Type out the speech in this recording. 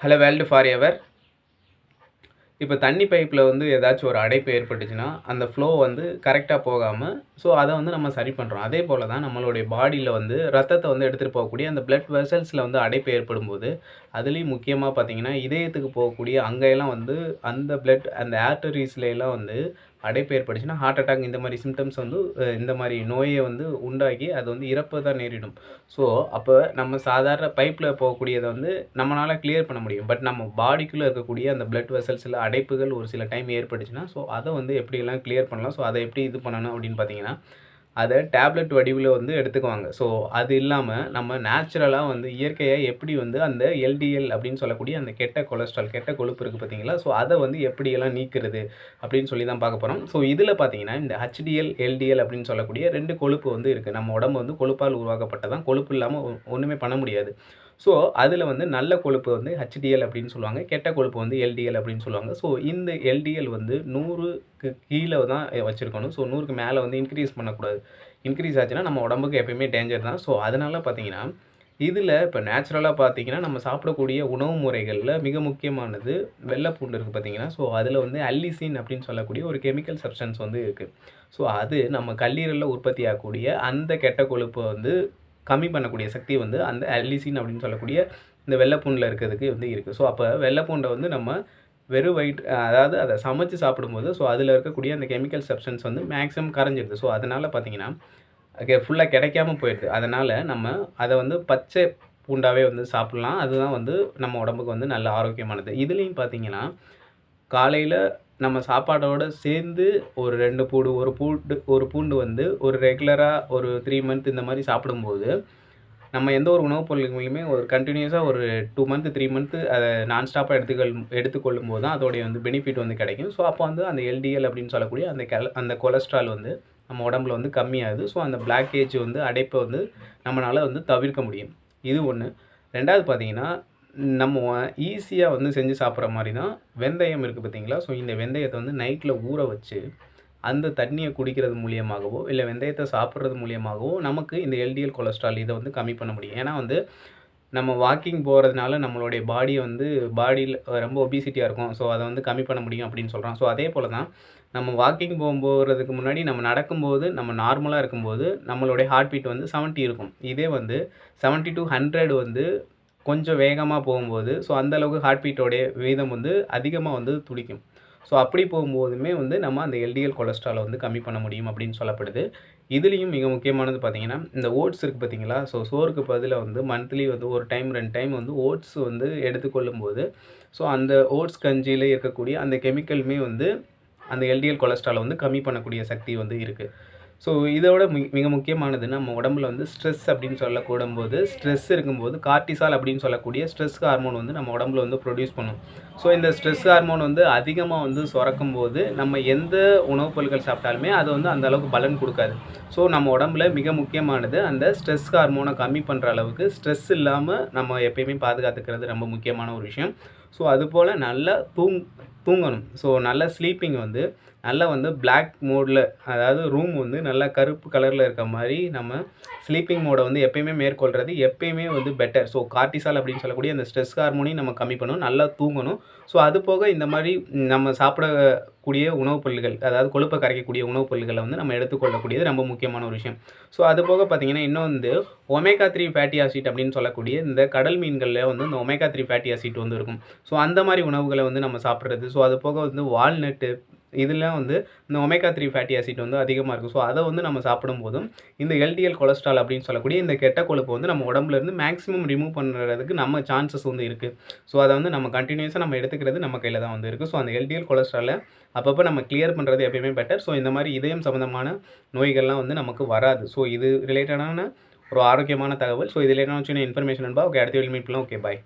Hello world for ever இப்போ தண்ணி பைப்பில் வந்து ஏதாச்சும் ஒரு அடைப்பு ஏற்பட்டுச்சுன்னா அந்த ஃப்ளோ வந்து கரெக்டாக போகாமல் ஸோ அதை வந்து நம்ம சரி பண்ணுறோம் அதே போல் தான் நம்மளுடைய பாடியில் வந்து ரத்தத்தை வந்து எடுத்துகிட்டு போகக்கூடிய அந்த பிளட் வெசல்ஸில் வந்து அடைப்பு ஏற்படும் போது அதுலேயும் முக்கியமாக பார்த்தீங்கன்னா இதயத்துக்கு போகக்கூடிய அங்கெல்லாம் வந்து அந்த பிளட் அந்த ஆர்டரிஸ்லாம் வந்து அடைப்பு ஏற்பட்டுச்சுன்னா ஹார்ட் அட்டாக் இந்த மாதிரி சிம்டம்ஸ் வந்து இந்த மாதிரி நோயை வந்து உண்டாக்கி அது வந்து இறப்பு தான் நேரிடும். ஸோ அப்போ நம்ம சாதாரண பைப்பில் போகக்கூடியதை வந்து நம்மளால் கிளியர் பண்ண முடியும். பட் நம்ம பாடிக்குள்ளே இருக்கக்கூடிய அந்த பிளட் வெசல்ஸில் அடைப்புகள் ஒரு சில டைம் ஏற்பட்டுச்சுன்னா ஸோ அதை வந்து எப்படியெல்லாம் கிளியர் பண்ணலாம்? ஸோ அதை எப்படி இது பண்ணணும் அப்படின்னு பார்த்தீங்கன்னா அதை டேப்லெட் வடிவில் வந்து எடுத்துக்குவாங்க. ஸோ அது இல்லாமல் நம்ம நேச்சுரலாக வந்து இயற்கையாக எப்படி வந்து அந்த எல்டிஎல் அப்படின்னு சொல்லக்கூடிய அந்த கெட்ட கொலஸ்ட்ரால் கெட்ட கொழுப்பு இருக்குது பார்த்தீங்களா ஸோ அதை வந்து எப்படியெல்லாம் நீக்கிறது அப்படின்னு சொல்லி தான் பார்க்க போகிறோம் ஸோ இதில் பார்த்தீங்கன்னா இந்த ஹெச்டிஎல் எல்டிஎல் அப்படின்னு சொல்லக்கூடிய ரெண்டு கொழுப்பு வந்து இருக்குது நம்ம உடம்பு வந்து கொழுப்பால் உருவாக்கப்பட்டதான் கொழுப்பு இல்லாமல் ஒன்றுமே பண்ண முடியாது. ஸோ அதில் வந்து நல்ல கொழுப்பு வந்து ஹெச்டிஎல் அப்படின்னு சொல்லுவாங்க கெட்ட கொழுப்பு வந்து எல்டிஎல் அப்படின்னு சொல்லுவாங்க. ஸோ இந்த எல்டிஎல் வந்து நூறுக்கு கீழே தான் வச்சுருக்கணும். ஸோ நூறுக்கு மேலே வந்து இன்க்ரீஸ் பண்ணக்கூடாது. இன்க்ரீஸ் ஆச்சுன்னா நம்ம உடம்புக்கு எப்பயுமே டேஞ்சர் தான். ஸோ அதனால் பார்த்தீங்கன்னா இதில் இப்போ நேச்சுரலாக பார்த்தீங்கன்னா நம்ம சாப்பிடக்கூடிய உணவு முறைகளில் மிக முக்கியமானது வெள்ளைப்பூண்டு இருக்குது பார்த்தீங்கன்னா ஸோ அதில் வந்து அல்லிசின் அப்படின்னு சொல்லக்கூடிய ஒரு கெமிக்கல் சப்ஸ்டன்ஸ் வந்து இருக்குது ஸோ அது நம்ம கல்லீரலில் உற்பத்தி ஆகக்கூடிய அந்த கெட்ட கொழுப்பை வந்து கம்மி பண்ணக்கூடிய சக்தி வந்து அந்த அலிசின் அப்படின்னு சொல்லக்கூடிய இந்த வெள்ளைப்பூண்டில் இருக்கிறதுக்கு வந்து இருக்குது ஸோ அப்போ வெள்ளைப்பூண்டை வந்து நம்ம வெறும் வயிட் அதாவது அதை சமைச்சு சாப்பிடும்போது ஸோ அதில் இருக்கக்கூடிய அந்த கெமிக்கல் சப்ஸ்டன்ஸ் வந்து மேக்ஸிமம் கரைஞ்சிருது. ஸோ அதனால் பார்த்தீங்கன்னா ஃபுல்லாக கிடைக்காம போயிடுது. அதனால் நம்ம அதை வந்து பச்சை பூண்டாவே வந்து சாப்பிட்லாம். அதுதான் வந்து நம்ம உடம்புக்கு வந்து நல்ல ஆரோக்கியமானது. இதுலேயும் பார்த்தீங்கன்னா காலையில் நம்ம சாப்பாடோட சேர்ந்து ஒரு ரெண்டு பூண்டு ஒரு பூண்டு ஒரு பூண்டு வந்து ஒரு ரெகுலராக ஒரு த்ரீ மந்த் இந்த மாதிரி சாப்பிடும்போது நம்ம எந்த ஒரு உணவுப் பொருளுங்களையுமே ஒரு கண்டினியூஸாக ஒரு டூ மந்த் த்ரீ மந்த்து அதை நான் ஸ்டாப்பாக எடுத்துக்கொள் எடுத்துக்கொள்ளும் போது தான் அதோடைய வந்து பெனிஃபிட் வந்து கிடைக்கும். ஸோ அப்போ வந்து அந்த எல்டிஎல் அப்படின்னு சொல்லக்கூடிய அந்த கெல அந்த கொலஸ்ட்ரால் வந்து நம்ம உடம்புல வந்து கம்மியாகுது. ஸோ அந்த பிளாக்கேஜ் வந்து அடைப்பை வந்து நம்மளால் வந்து தவிர்க்க முடியும். இது ஒன்று ரெண்டாவது பார்த்தீங்கன்னா நம்ம ஈஸியாக வந்து செஞ்சு சாப்பிட்ற மாதிரி தான் வெந்தயம் இருக்குது பார்த்தீங்களா? ஸோ இந்த வெந்தயத்தை வந்து நைட்டில் ஊற வச்சு அந்த தண்ணியை குடிக்கிறது மூலியமாகவோ இல்லை வெந்தயத்தை சாப்பிட்றது மூலியமாகவோ நமக்கு இந்த எல்டிஎல் கொலஸ்ட்ரால் இதை வந்து கம்மி பண்ண முடியும். ஏன்னா வந்து நம்ம வாக்கிங் போகிறதுனால நம்மளுடைய பாடியை வந்து பாடியில் ரொம்ப ஒபிசிட்டியாக இருக்கும். ஸோ அதை வந்து கம்மி பண்ண முடியும் அப்படின்னு சொல்கிறோம் ஸோ அதே போல் தான் நம்ம வாக்கிங் போகும்போகிறதுக்கு முன்னாடி நம்ம நடக்கும்போது நம்ம நார்மலாக இருக்கும்போது நம்மளுடைய ஹார்ட் பீட் வந்து 70 இருக்கும். இதே வந்து 70 டு ஹண்ட்ரட் வந்து கொஞ்சம் வேகமாக போகும்போது ஸோ அந்தளவுக்கு ஹார்ட் பீட்டோடைய வீதம் வந்து அதிகமாக வந்து துடிக்கும். ஸோ அப்படி போகும்போதுமே வந்து நம்ம அந்த எல்டிஎல் கொலஸ்ட்ராலை வந்து கம்மி பண்ண முடியும் அப்படின்னு சொல்லப்படுது. இதுலேயும் மிக முக்கியமானது பார்த்திங்கன்னா இந்த ஓட்ஸ் இருக்குது பார்த்தீங்களா ஸோ சோறுக்கு பதிலாக வந்து மந்த்லி வந்து ஒரு டைம் ரெண்டு டைம் வந்து ஓட்ஸ் வந்து எடுத்துக்கொள்ளும் போது ஸோ அந்த ஓட்ஸ் கஞ்சியில் இருக்கக்கூடிய அந்த கெமிக்கலுமே வந்து அந்த எல்டிஎல் கொலஸ்ட்ராலை வந்து கம்மி பண்ணக்கூடிய சக்தி வந்து இருக்குது ஸோ இதோட மி மிக முக்கியமானது நம்ம உடம்புல வந்து ஸ்ட்ரெஸ் அப்படின்னு சொல்லக்கூடும் போது ஸ்ட்ரெஸ் இருக்கும்போது கார்டிசால் அப்படின்னு சொல்லக்கூடிய ஸ்ட்ரெஸ் ஹார்மோன் வந்து நம்ம உடம்புல வந்து ப்ரொடியூஸ் பண்ணும். ஸோ இந்த ஸ்ட்ரெஸ் ஹார்மோன் வந்து அதிகமாக வந்து சுரக்கும் போது நம்ம எந்த உணவுப் பொருட்கள் சாப்பிட்டாலுமே அது வந்து அந்த அளவுக்கு பலன் கொடுக்காது. ஸோ நம்ம உடம்புல மிக முக்கியமானது அந்த ஸ்ட்ரெஸ் ஹார்மோனை கம்மி பண்ணுற அளவுக்கு ஸ்ட்ரெஸ் இல்லாமல் நம்ம எப்பயுமே பாதுகாத்துக்கிறது ரொம்ப முக்கியமான ஒரு விஷயம். ஸோ அதுபோல் நல்லா தூங் தூங்கணும். ஸோ நல்ல ஸ்லீப்பிங் வந்து நல்லா வந்து பிளாக் மோடில் அதாவது ரூம் வந்து நல்லா கருப்பு கலரில் இருக்க மாதிரி நம்ம ஸ்லீப்பிங் மோடை வந்து எப்பயுமே மேற்கொள்கிறது எப்பயுமே வந்து பெட்டர் ஸோ கார்டிசால் அப்படின்னு சொல்லக்கூடிய அந்த ஸ்ட்ரெஸ் ஹார்மோனையும் நம்ம கம்மி பண்ணணும் நல்லா தூங்கணும். ஸோ அது போக இந்த மாதிரி நம்ம சாப்பிடக்கூடிய உணவுப் பொருள்கள் அதாவது கொழுப்பை கரைக்கக்கூடிய உணவுப் பொருள்களை வந்து நம்ம எடுத்துக்கொள்ளக்கூடியது ரொம்ப முக்கியமான ஒரு விஷயம். ஸோ அது போக பார்த்தீங்கன்னா இன்னும் வந்து ஒமேகா த்ரீ ஃபேட்டி ஆசிட் அப்படின்னு சொல்லக்கூடிய இந்த கடல் மீன்களில் வந்து இந்த ஒமேகா த்ரீ ஃபேட்டி ஆசிட் வந்து இருக்கும். ஸோ அந்த மாதிரி உணவுகளை வந்து நம்ம சாப்பிட்றது ஸோ அது போக வந்து வால்நட்டு இதெல்லாம் வந்து இந்த ஒமேகா த்ரீ ஃபேட்டி ஆசிட் வந்து அதிகமாக இருக்கும். ஸோ அதை வந்து நம்ம சாப்பிடும் போதும் இந்த எல்டிஎல் கொலஸ்ட்ரால் அப்படின்னு சொல்லக்கூடிய இந்த கெட்ட கொழுப்பு வந்து நம்ம உடம்புலேருந்து மேக்ஸிமம் ரிமூவ் பண்ணுறதுக்கு நம்ம சான்சஸ் வந்து இருக்குது ஸோ அதை வந்து நம்ம கண்டினியூஸாக நம்ம எடுத்துக்கிறது நம்ம கையில் தான் வந்து இருக்குது ஸோ அந்த எல்டிஎல் கொலஸ்ட்ராலை அப்பப்போ நம்ம கிளியர் பண்ணுறது எப்பயுமே பெட்டர் ஸோ இந்த மாதிரி இதயம் சம்மந்தமான நோய்கள்லாம் வந்து நமக்கு வராது. ஸோ இது ரிலேட்டடான ஒரு ஆரோக்கியமான தகவல். ஸோ இதில் என்ன சின்ன இன்ஃபர்மேஷன் பா ஓகே அடுத்த மீட் பண்ணலாம். Okay bye